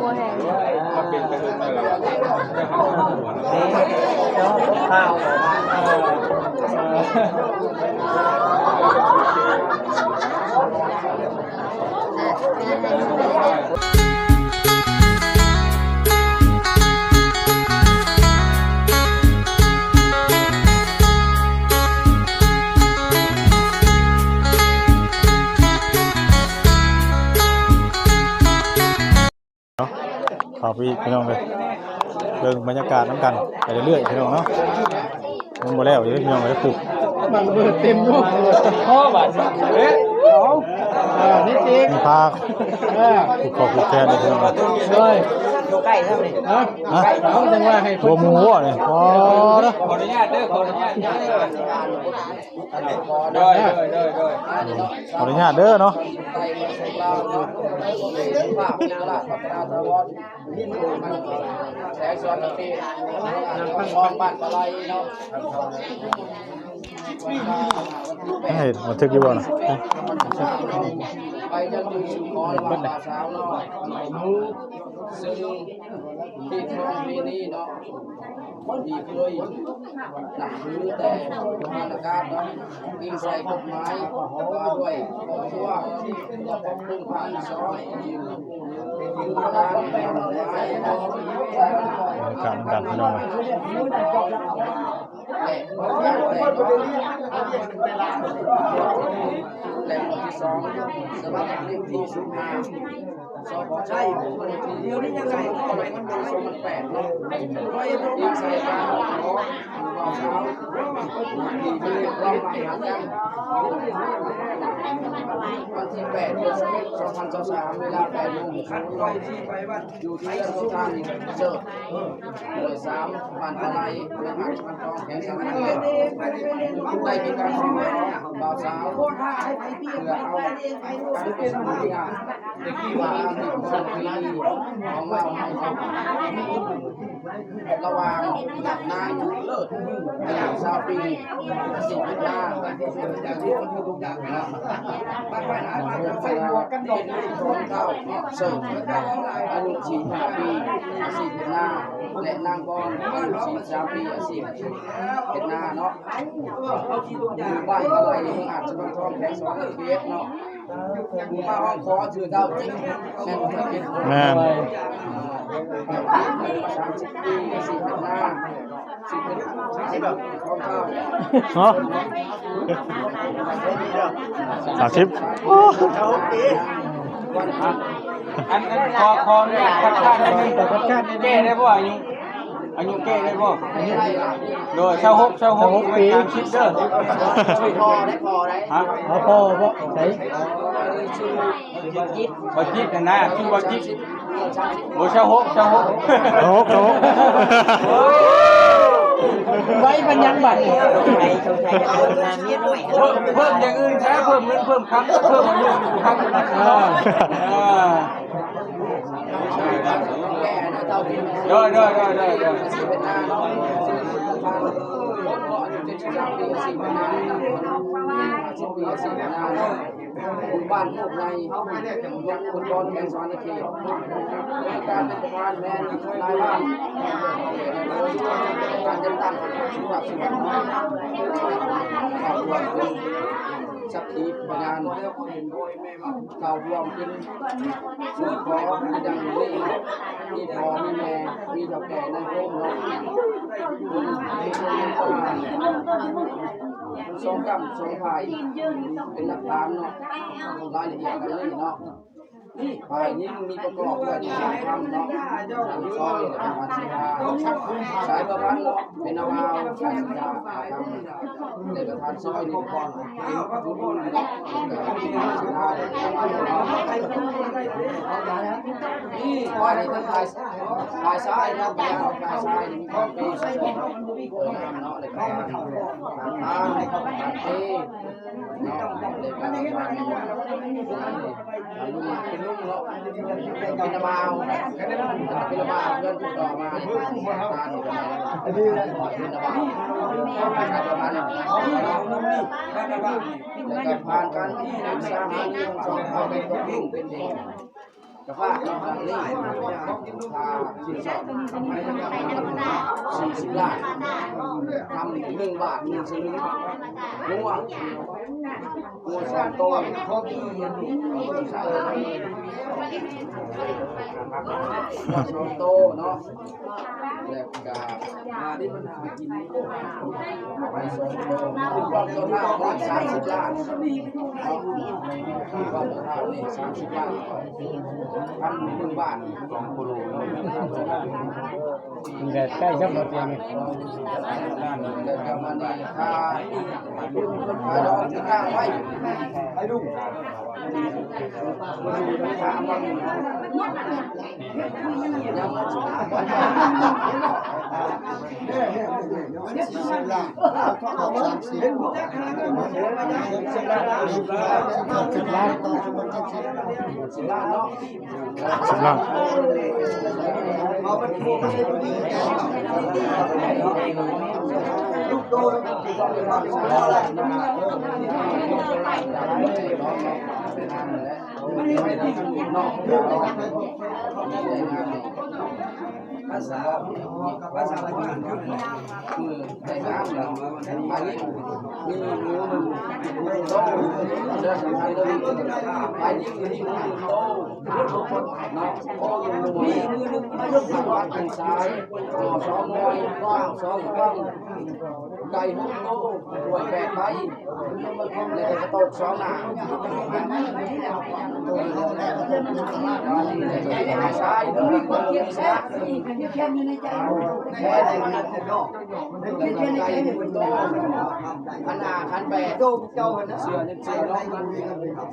บัวแห้งมันเป็นไปถึงเลยข้าว ขอบพี่พี่น้องเลยเรื่องบรรยากาศน้ำกันไปเรื่อยๆพี่น้องเนาะมันบ่แล้วอยู่พี่น้องเลยปลูกมันเบิดเต็มด้วยพ่อบาดเอ๊ะเอาอ่านี่จริงมีพาเออปลูกขอบปลูกแค่เลยพี่น้องเลยเลย อยู่ใกล้เท่านี้ฮะฮะเอาจังว่าให้บัวหมูอะเนี่ยพอเนาะขออนุญาตเด้อขออนุญาตเด้อโดยโดยโดยโดยขออนุญาตเด้อเนาะแสงสว่างที่นางพังบ้านปลายเนาะให้บันทึกอยู่บ่นะไปจนถึงสุขอระหว่างบ่าวสาวเนาะ ซึ่งที่ทองปีนี้เนาะมีเคยหนักถือแต่มาตรการเนาะวิ่งใส่กฎหมายว่าด้วยครอบครัวเราปกป้องผ่านซอยคือการแบ่งไม้เนาะบรรยากาศน้ำกันพี่น้องเลยและการแบ่งที่สองสำหรับเลขที่สิบห้า ใช่เดี๋ยวนี้ยังไงก็ไม่มันเป็นสองมันแปดเนาะยิงใส่การขอบ่าวสาวดีดีเราไปหากันวันที่แปดเดือนสิบเอ็ดสองพันสิบสามเวลาแปดโมงอยู่ที่สุธานีเจอเลยสามบ้านอะไรและบ้านมันทองแข็งสังเกตได้มีการขอบ่าวสาวเพื่อเอาการเป็นสัญญาเด็กที่ว่ามีสัญญาของเราให้เขา ระหว่างนายเลิศอายุสาวปีสิบห้าจากที่คนทุกอย่างนะบ้านบ้หานบ้าใส่หมวกันน็อกของเท่าเสริมอายุสี่ห้าปีสี่เป็นหน้าและนางบอลอายุสี่สามปีสี่เป็นหน้าเนาะอยู่บ้านอะไรเมืองอาจจะบางทองแผงสองเฟียสเนาะอยู่มาห้องคอถือเท่าจริงแม่นบ่เห็นแม่น เท่าเนาะสามสิบอันนั้นขอขอเนี่ยคัดค้านได้ไหมคัดค้านแก้ได้บ่อายุอายุแก้ได้บ่อันนี้อะไรล่ะโดยเช่าหกเช่าหกปีคิดเด้อช่วยพอได้พอได้ฮะพอพอพอใช่ชื่อยิบบ่จิตนะนะชื่อบ่จิตบ่เช่าหกเช่าหกโต๊ะโต๊ะ ไว้มันยังบัตรเพิ่มเพิ่มอย่างอื่นใช้เพิ่มเงินเพิ่มคำเพิ่มอายุคำนะอ่าอ่าแก่นะเท่าที่โดยโดยโดยโดยโดยสิเป็นาเนาะสิเป็นพันก็อายุเจ็ดสิบสามปี บปีสิเป็นนาเนาะคุณบ้านพวกในยังคุณบอลแข่งสอนในเขตการเป็นประธานแมนนายบ้านการจะตั้งสุภาพสตรีขอบคุณสักทีพยานเก่ารวมขึ้นสุขอมดังนี้มีพอมีแม่มีเท่าแก่ในโลกเนาะ สองกำสองพายเป็นหลักฐานเนาะรายละเอียดกันเลยเนาะ ภายนี้มีประกอบด้วยที่สามคำเนาะสามซอยเป็นพันสิบห้าสายประพันธ์เนาเป็นนาวาวสายสัญญาคำในประธานซอยนี่ก่อนเป็นผู้ดูแลสิบห้านี่ว่าในทั้งภายภายซ้ายนะภายภายซ้ายมีข้อปีสองเออน้ำเนาะเลยครับอ่าในข้อปีเอเนาะเลยครับเป็นลูกเนาะเป็นนาวาวเป็นนาวาวเพื่อนผู้ต่อมาตานี่ก็ได้เป็นนาวาวประมาณนั้นแล้วก็ผ่านการที่นักสร้างนี้ของสองเขาเป็นตัวยิ่งเป็นเด็กกระฟ้าเราทำนี่พาชิ้นสองสี่สิบล้านทำหนึ่งบาทหนึ่งสลึงงัวงั วสามตัวครบสามตัวเนาะแล้วก็มาที่มันหากินไปสองตัวถึงความตัวหน้าว่าสามสิบล้านที่ความตัวหน้านี่สามสิบล้านทำหนึ่งบาทสองกิโลมีแต่ใกล้จั บหมดเอง นี่เดินกลับมานี่ถ้าถ้าดอกที่ข้างไว้ให้ลุงมาดูถามว่ามียังมาชุดสิบล้านสิล้านเนาะสิบล้านภาษาภาษาอะไรกันคือในน้ำเราอันนี้มีนิ้วมันโตเดินไปเดินอันนี้คือนิ้วมันโตเนาะโอ้ยมีมือนึงมาลึกมาวัดเป็นซ้ายต่อสองมอยกว้างสองกว้าง ไก่หกโตป่วยแปดใบเลยกระตกสองหนาซ้ายเดินคนเกียร์ซ้ายแค่ในใจแค่ในมันจะดอกแค่ในใจมันโตขันหาขันแปดโตเจ้าเสือเนี่ยเสือร้องมัน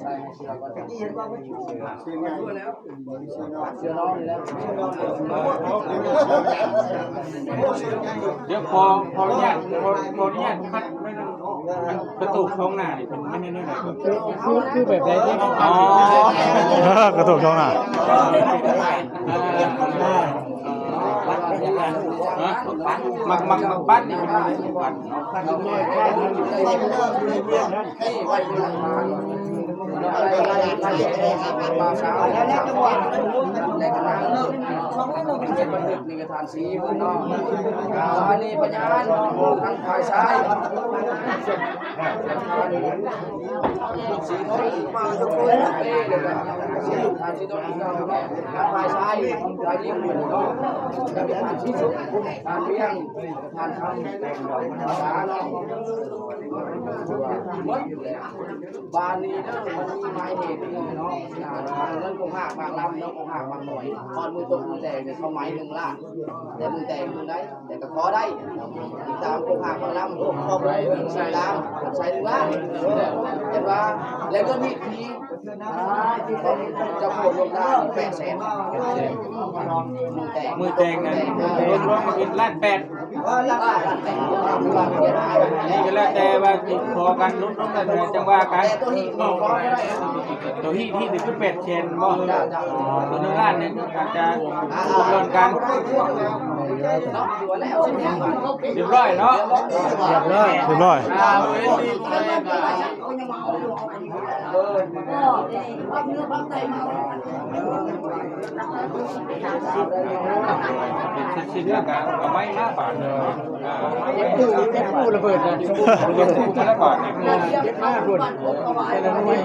ใช่เสือก็ที่เห็นว่าไม่เสือเสือแล้วเสือร้องแล้วเดี๋ยวพอพอเนี่ยพอพอเนี่ยคัด ประตูช่องหน้าดิเป็นไม่แน่นอนก็คือคือคือแบบไหนที่อ๋อเอกระตุกช่องหน้ามักมักมักปั้นนี่มันปั้นเนาะ แค่นี้ให้ไว้เป็นหลักฐานมาเช้าแล้วจังหวะในขณะเลิกเป็นบันทึกในกระทานสีบนนอกอันนี้ปัญญาทางฝ่ายซ้ายสีทองมาทุกคน เอ้เลยทางสีทองทางฝ่ายซ้ายฝ่ายยิ่งเหมือนก็จะเป็นทางที่สุดทางเพียงทางทำภาษาเนาะบานนี้เนะมันมีไม้เหตุนี่เนาะทางเรื่องของหักบางลำเนาะของหักบางหน่อยตอนมือตกมือแตกเนี่ยเขาไม้หนึ่งล่างแต่มือแตกมือได้แต่ก็ขอได้ตามของหักบางลำขอบเลยใส่ตามใส่หนึ่งล่างเห็นว่าแล้วก็มีที จะปวดลงได้แปดแสนมือแตกมือแดงนะรวมรวมเป็นล้านแปด แต่งว่าเสียดายนี่ก็แล้วแต่ว่าพอกันลุ้นลุ้นกันจังว่ากันตัวที่ที่ถึงเป็ดเชนบ่ตัวนึงล้านเนี่ยอาจจะรวมกันเรียบร้อยเนาะเรียบร้อยเรียบร้อยอ่าเว้ย ดีเป็นชิ้นๆแล้วก็เอาไม้ห้าบาทเลยอ่าไม้เก็บกู้เก็บกู้ระเบิดนะเก็บกู้แต่ละบาทเนี่ยเก็บห้าคนแต่ละหน่วย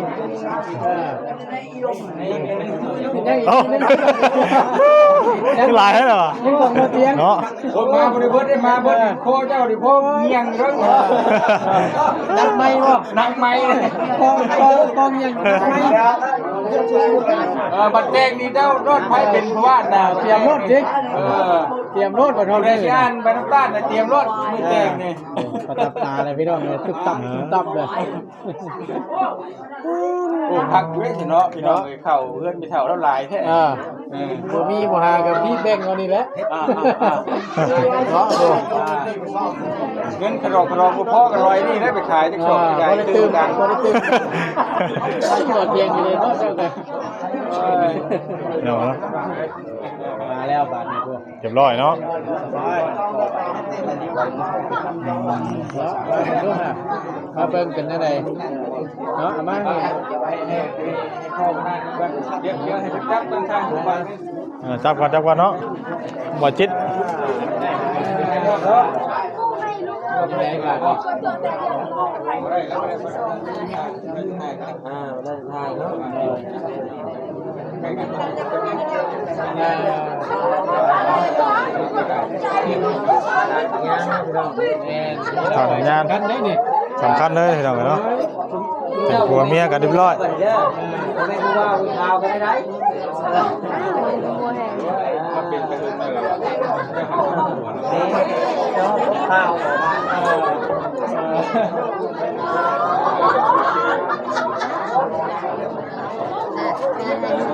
เออนี่นี่นี่ยังอีกเอ้ายังคือหลายให้เหรอยังต้องมาเตียงเนาะคนมาบริเวณได้มาเบิดโคเจ้าดิพ่อเมียงเรื่องนักไม่บ่นักไม้เลยกองกองกองยังไม่ เออบัดแดงนี่เจ้ารอดไฟเป็นเพราะว่าดาวเตรียมรถดิเออเตรียมรถมาทเรานได้เลยงานใบน้ำตาลเตรียมรถมือแดงนี่ประทับตาเลยพี่น้องเลยตึกตับตึกตับเลยโอ้พักเว้ยเนาะพี่น้องเอ้ยเข่าเพื่อนไปเท่าแล้วหลายแท้อ่าเออบ่มีบ่หากับพี่แบ่งเอานี่แหละอ่าอ่าเนาะโอ้เงินกระรอกกระรอกพ่อกระรอยนี่ได้ไปขายที่ชอ่าอบใหญ่บ่ได้ตื่ตื่นนกันบ่ได้ตื่นจอดเพียงอยู่เลยเนาะเจ้าก็พี่น้อง เนาะมาแล้วบาทนี่พวกเรียบร้อยเนาะมาเบิ่งเป็นอะไรเนาะอามาเนี่ยให้พ่อมาบ้างเดี๋ยวเดี๋ยวให้จับเบิ่งทางผมบ้างเออจับก่อนจับก่อนเนาะบ่จิตเป็นไรบาทนี่อ่าได้ ทางเนาะข่าวงานกันได้นี่สำคัญเลยพี่น้องเนาะเป็นผัวเมียกันเรียบร้อย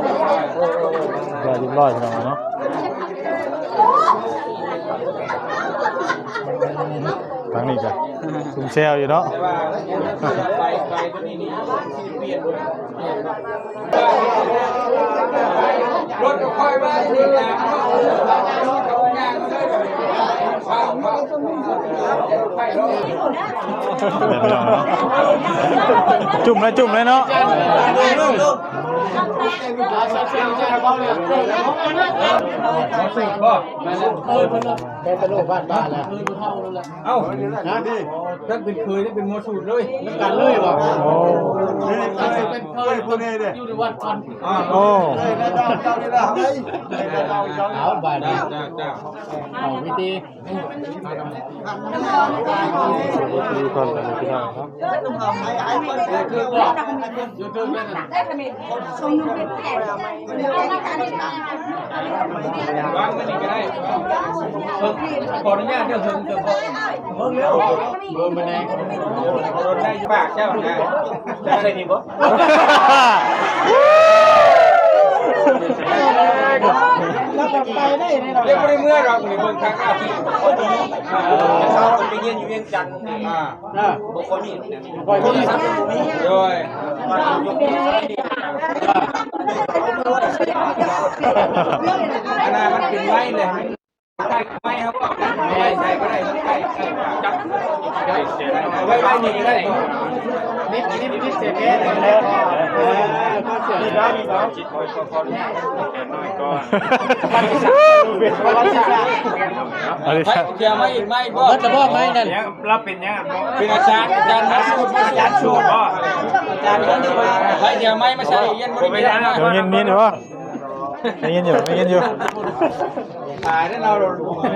เด้อผมไม่รู้ว่าคุณข่าวกันได้เป็นกระตุ้นเลยข้วเรียบร้อยพี่น้องเนาะทางนี้จ้ะซุ่มแซวอยู่เนาะรถค่อยมาที่างรถยางเลยว้าวรถเดี๋ยวพี่น้องเนาะจุ่มเลยจุ่มเลยเนาะ สิบ่มาแล้วเออเพิ่นเป็นตะโลบ้านบ้านแล้วเอ้านะดิถ้าเป็นเคยนี่เป็นโมสูตรเลยกันเลยบ่โอ้เป็นเคยคนนี้อยู่ในวัดก่อนอ่าโอ้เอาบาทนี่จ้าจ้าเอาวิธีดีก่อนเลยพี่น้องครับคือว่ายูทูบเป็นได้คะแนนชมนุมเป็นแผนเอามาการที่วางมันนี่ก็ได้ขออนุญาตเดี๋ยวเพิ่มเติมเพิ่มเร็วเบอร์มันแดงรถได้ปากเจ้านะจะได้ดีบ่แล้วก็ไปได้ในเราเรียกว่าได้เมื่อเราในเบิ่งทางหน้าที่คนนี้เขาไปเรียนอยู่เวียงจันทร์อ่าอ่าบุคคลนี้ปล่อยที่โดยข นาดมันเป็นไม้เลยใช่ไม้ครับไม่ใช่ก็ได้ใช่ใช่จับไว้ไว้นี่ก็ได้นิดนิดนิดเสียแก่เลยเออก็เสียได้ดีเนาะจิตคอยคอยน้อยก่อนวันที่สามอันนี้ไม่เกี่ยวไม่อีกไม่บ่มันจะบอกไหมนั่นเราเป็นยังไงเป็นอาจารย์อาจารย์นักสูตรอาจารย์สูตรบ่อาจารย์นั่นดีกว่าใครเดี๋ยวไม่มาใช่ยันบริการเดี๋ยวเย็นมีนเหรอไม่เย็นอยู่ไม่เย็นอยู่ขายแล้วเรา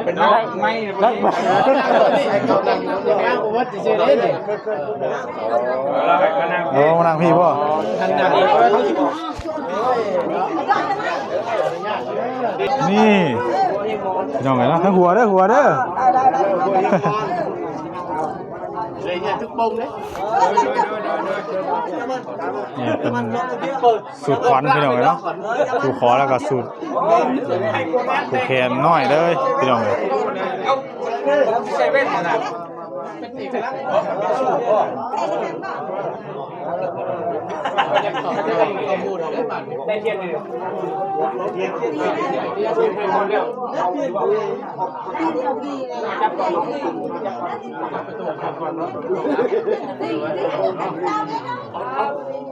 เป็นนักไม่นักไอ้เขาดังอย่างนี้กูว่าจะเสียได้เลยเราไปก็นั่งโอ้มานั่งพี่พ่อทันอย่างนี้นี่พี่น้องไง เนาะทั้งหัวเด้อหัวเด้อเลยเนี่ยทุกปงเทียนเนี่ยเทียนสูตรควันพี่น้องไงเนเทียนเทียนเทียนเทียนเทียนน้อยเทียพี่น้องเทียเอาใส่เทียนนเทียนเทียนเลยเทียนเทียนเทียนเทียนเทียนเทียนเทียนเทียนเทียนเพจเทียนเลิกจากลงตรงไหนให้มาใช้เทียนเทียนเทียนเทียนเทียนเทียนี้น้องอยากเยอะหนเทียนเทียนเลยตอนนั้นเนาะกับรวมตอนนั้นแช่งเพื่อไอ้ตอนนั้นเทียนเทียนเลยพ่อก่อนเทียนเทียนเทียนเทียนเราไอ้ก็มันเทียนเทียู่หนองเทียเทียนยังผมเทียนเป็น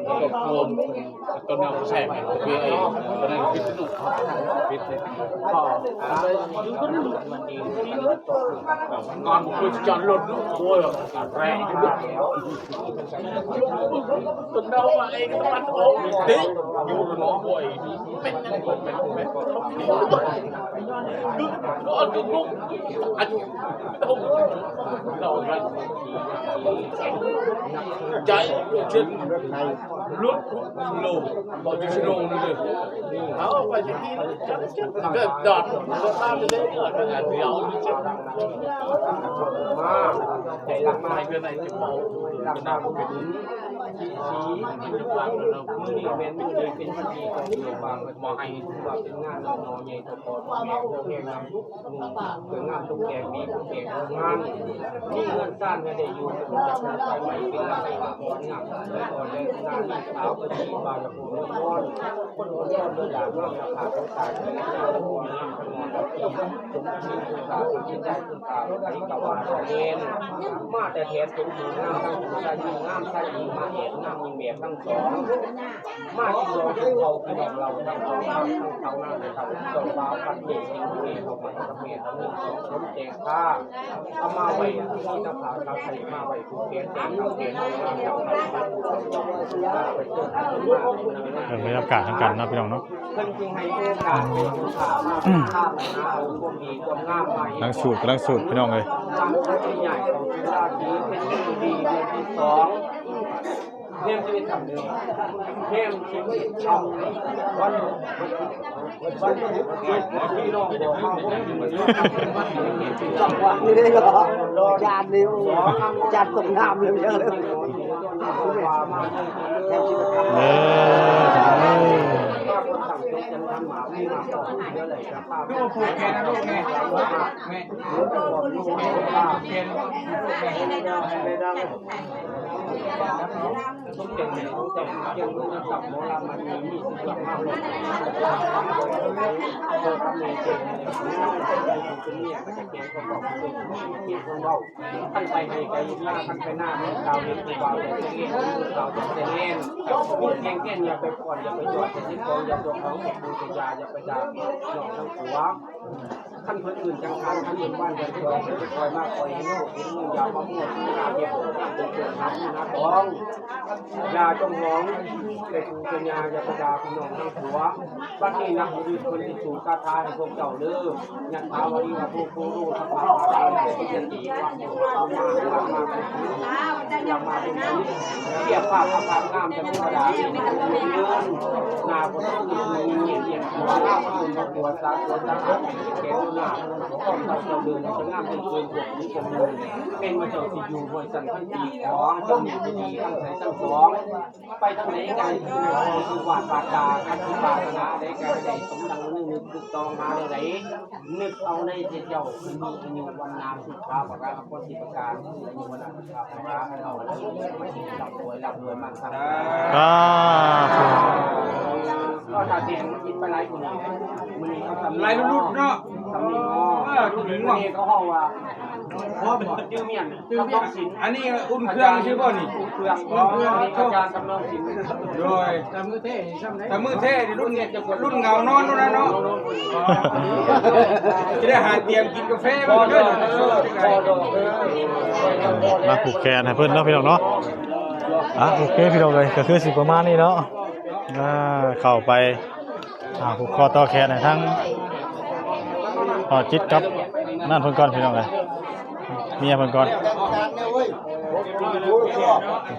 Kepulauan Kenal saya BA dengan Vishnu còn một người chọn lột mua rồi cả rẻ tuần đâu mà em nó ăn ốm tí nhưng mà nó buổi mẹ nhân mẹ của mẹ nó ăn cứ lúc ăn. Không đầu ra. Cháy อาไปจะกินก็ดอดก็ตามไปเลยก็เป็นเดียวมาใจรักมาให้เพื่อนไหนจะเมารักษาบุญชี้ชี้เป็น จุดหลักเรามือนี้แม่นมือนี้เป็นพันธีของโรงพยาบาลหมอให้ว่าเป็นงานนอนใหญ่ตะกอนแม่พวกแห่งนำทุกเกิดงานทุกแก่มีทุกแก่งานนี่เงินสร้างให้ได้อยู่จะไปใหม่เป็นอะไรงานเลยก่อนเลยงานนี้สาวก็ดีบาลภูมินอนคนคนนอนเดินหลังนอกราคาขาตายที่งานละครงานขนมกับที่สมชีคุณตาคุณใจคุณตาที่กวาเรียนมาแต่แทนเป็นหญิงามทั้งผู้ชายหญิงงามชายหญิงมาเห็นงามยิงแบบทั้งสองมาที่เราที่เขาคือแบบเราทั้งสองทั้งเขาหน้าเลยครับสองฟ้าปัดเมฆสิ่งเมฆเขามาทั้งเมฆทั้งหนึ่งสองคนแจงผ้าเอามาไว้ที่หน้าผาครับใส่มาไว้ผูกเขียนแจงเขาเขียนเอาไว้ครับไปเจอกันมาเออบรรยากาศทางกันเนาะพี่น้องเนาะเพิ่นจึงให้โอกาสให้ผู้ข่าวมาข้ามนะเอาความดีความงามมากำลังสูตรกำลังสูตรพี่น้องเลยทำให้ใหญ่ของจุฬาทีเป็นที่ดีเรื่องที่สอง เพิ่มชีวิตทำดียวเพิ่มชีวิตทำวันวันที่น้องบอกมาผมถึงวันนี้จังหวะนี้เหรอจานนิ้วจานตกน้ำเลยเยอะเลยว่ามาเนี่ยชีวิตทำ เออเออ ถ้าคนสั่งยกยังทำหมาไม่มาต่อเยอะเลยครับลูกผูกแขนนะลูกแม่แม่ต้องเก่งต้องเก่งเก่งรู้จักโมรามันมีมีสิ่งมากเลยเจอกับเมย์เก่งเป็นเนี่ยก็จะเก่งคนบอกเป็นเก่งคนเราท่านไปในไกลหน้าท่านไปหน้าเนี่ยดาวเด่นดาวเด่นเก่งดาวเด่นเล่นเก่งเก่งอย่าไปก่อนอย่าไปจอดอย่าไปกองอย่าตัวเขาอย่าดูยาอย่าไปด่าหลอกทั้งหัว ขั้นคนอื่นจังคันขั้นอื่นบ้านจะคอยคอยมากคอยให้โง่เห็นมึงยาวมาหมดยาเก็บยาเป็นเกิดน้ำนะต้องยาจงร้องเป็นป็นยาอย่าประดาพี่น้องทั้งหัวบ้านนี้นักบุญคนที่สูงคาถาให้พวกเจ้าเลิกยันทาวดีมาพูกูรู้ทั้งหลายเป็นยันดีว่ามามามาอย่ามาเป็นนี้เทียบภาพภาพงามจะธรรมดาเงินนาคนต้องมีเงียบเงียบหัวหน้าคนอื่นหัวซาหัวซาเก่งหน้าต้องเราเดินจะงามเป็นเกินพวกนี้ผมเลยเป็นมาเจ้าสิอยู่หัวสันทั้งปีของเจ้าหนี้ดีทั้งใส่ทั้งสองไปทางไหนกันคือวาดปากกาคันที่ปาธนาได้การได้สมดังนึกนึกตึกตองมาเลยไหนนึกเอาในเจ้าคือมีอายุวันนามสุขภาพประการคนสิประการอายุวันนามสุขภาพประการเอาแล้วไม่ใช่หลับรวยหลับรวยมันครับอ่า ก็ถ้าเตียงมันกินไปหลายคนเลยมันนี่เขาทำลายรุ่นๆเนาะทำนี่งอเออรุ่นมันง่วงนี่เขาห้องว่าพร้อมบ่จื้อเมียนกำลังสินอันนี้อุ่นเครื่องใช่ป่ะนี่เครื่องนี่อาจารย์กำลังสินโดยแต่มือเท่แต่มือเท่ดิรุ่นเนี่ยจะกดรุ่นเงานอนนู่นนะเนาะจะได้หาเตรียมกินกาแฟพอมาดด้วอยกนะเออพอดอกเออมาผูกแขนให้เพิ่นเนาะพี่น้องเนาะอะโอเคพี่น้องเลยก็คือสิประมาณนี้เนาะ อ่าเข้าไปอ่าผูกคอต่อแขนให้ทั้งพอจิตกับนั่นเพิ่นก่อนพี่น้องเลยเมียเพิ่นก่อน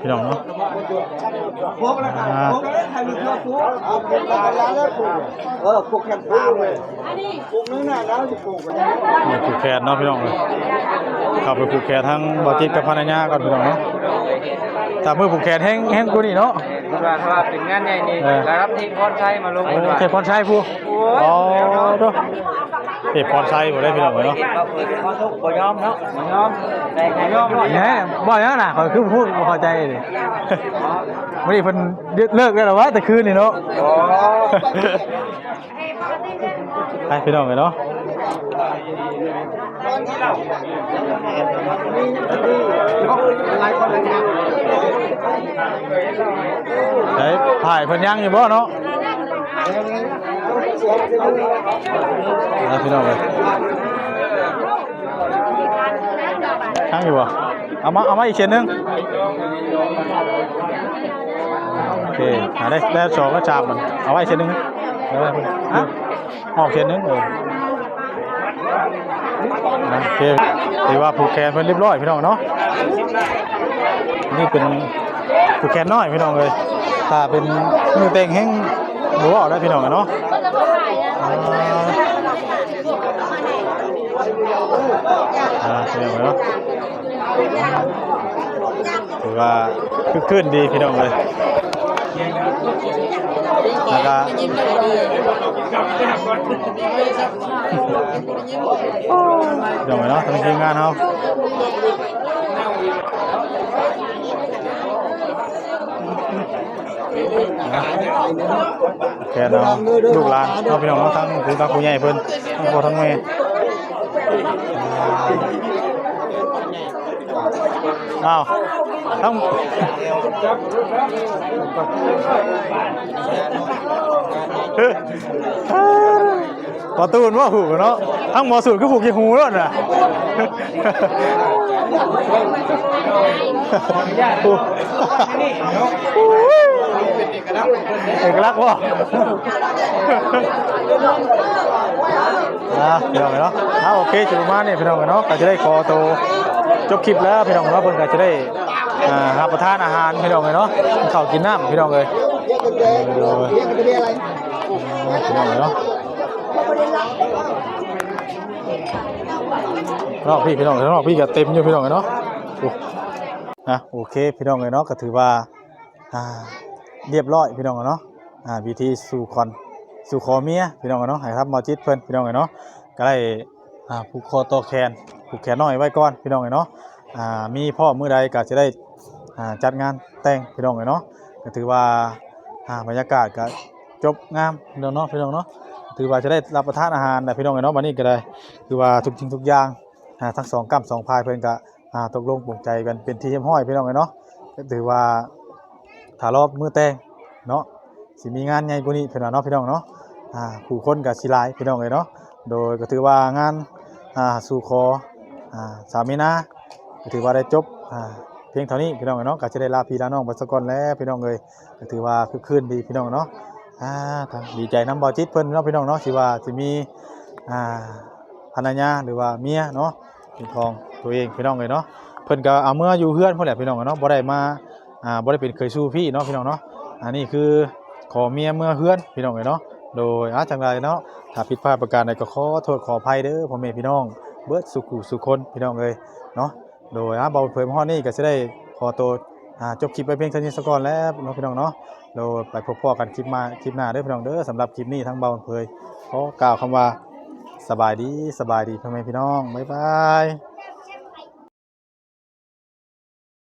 พี่น้องเนาะอ่าเออพวกแคมป์เลยอันนี้พวกนี้น่ะแล้วจะปลูกผูกแขนเนาะพี่น้องเลยเข้าไปผูกแขนทั้งบอจิตกับภรรยาก่อนพี่น้องเนาะ ถ้ามือผูกแขนแห้งแห้งกูนี่เนาะว่าว่าเป็นงานใหญ่นี่แล้วรับทีมพรชัยมาลงโอ้เทพพรชัยผู้อ๋อเด้อเทพพรชัยบ่ได้พี่น้องเลยเนาะบ่ยอมเนาะบ่ยอมแต่ไงยอมแหมบ่ยังน่ะเขาคือพูดบ่เข้าใจดิวันนี้เพิ่นเลิกได้แล้ววะแต่คืนนี่เนาะไปพี่น้องเลยเนาะเฮ้ยถ่ายเพิ่นยังอยู่บ่เนาะเอาพี่น้องเลยยังอยู่บ่เอามาเอามาอีกเช่นหนึงโอเคหาได้ได้สองก็จามมันเอาไว้เช่นหนึงเออฮะออกเช่นหนึงเออนะโอเคถือว่าผูกแขนเพิ่นเรียบร้อยพี่น้องเนาะนี่เป็น ผูกแขนน้อยพี่น้องเลยถ้าเป็นมือเต็งแห้งบ่ออกได้พี่น้องเนาะอกถ่ายนะอ่าพี่น้องเนาะถือว่าคึกคืนดีพี่น้องเลยแล้วก็เดี๋ยวไปเนาะทางทีมงานเขา แค่เนาะลูกหลานเนาะพี่น้องเนาะทั้งผู้ตาผู้ใหญ่เพิ่นทั้งพ่อทั้งแม่อ้าวทั้งพอตูนว่าหูเนาะทั้งหมอสูตรก็ผูกยี่หูแล้วน่ะ เอกลักษณ์ว่ะอะพี่น้องเนาะอะโอเคจุดประมาณนี้พี่น้องเนาะก็จะได้ขอตัวจบคลิปแล้วพี่น้องเนาะเพิ่นก็จะได้อารับประทานอาหารพี่น้องเลยเนาะกินข้าวกินน้ำพี่น้องเลยเดี๋ยวพี่น้องเลยเนาะ นอกพี่พี่น้องนอกพี่ก็เต็มอยู่พี่น้องเนาะโอ้อะโอเคพี่น้องเนาะก็ถือว่าเรียบร้อยพี่น้องเนาะวิธีสู่คอนสู่คอเมียพี่น้องเนาะให้ครับมอจิตเพิ่นพี่น้องเนาะก็ได้ผูกคอต่อแขนผูกแขนน้อยไว้ก่อนพี่น้องเนาะมีพ่อมือใดก็จะได้จัดงานแต่งพี่น้องเนาะก็ถือว่าบรรยากาศก็จบงามพี่น้องเนาะพี่น้องเนาะถือว่าจะได้รับประทานอาหารนะพี่น้องเนาะวันนี้ก็ได้คือว่าทุกสิ่งทุกอย่าง อ่าทั้งสองกำสองพายเพิ่นก็อ่าตกลงปลงใจกันเป็นที่เรียบร้อยพี่น้องเนาะก็ถือว่าถ้ารอบมือแตงเนาะสิมีงานใหญ่กว่านี้เพิ่นว่าเนาะพี่น้องเนาะอ่าผู้คนก็สิหลายพี่น้องเลยเนาะโดยก็ถือว่างานอ่าสู่ขออ่าสามีนาก็ถือว่าได้จบอ่าเพียงเท่านี้พี่น้องเอ้ยเนาะก็จะได้ลาพี่ลาน้องไปสักก่อนแล้วพี่น้องเอ้ยก็ถือว่าคึกคืนดีพี่น้องเนาะอ่าดีใจน้ำบ่จิตเพิ่นเนาะพี่น้องเนาะสิว่าสิมีอ่า ภรรยาหรือว่าเมียเนาะเป็นของตัวเองพี่น้องเลยเนาะเพิ่นก็เอาเมื่ออยู่เฮือนพิ่นแหละพี่น้องเนาะบ่ได้มาอ่าบ่ได้เป็นเคยสู้พี่เนาะพี่น้องเนาะอันนี้คือขอเมียเมื่อเฮือนพี่น้องเลยเนาะโดยอาจังไรเนาะถ้าผิดพลาดประการใดก็ขอโทษขออภัยเด้อพ่อแม่พี่น้องเบิดสุขุสุคนพี่น้องเลยเนาะโดยอาเบาเผยมาฮอนี้ก็สิได้ขอตัวอ่าจบคลิปไปเพียงเท่านี้ซะก่อนแล้วเนาะพี่น้องเนาะโดยไปพบพ่อกันคลิปมาคลิปหน้าเด้อพี่น้องเด้อสำหรับคลิปนี้ทั้งเบาเผยขอกล่าวคำว่า สบายดีสบายดีพ่อแม่พี่น้อง บ๊ายบาย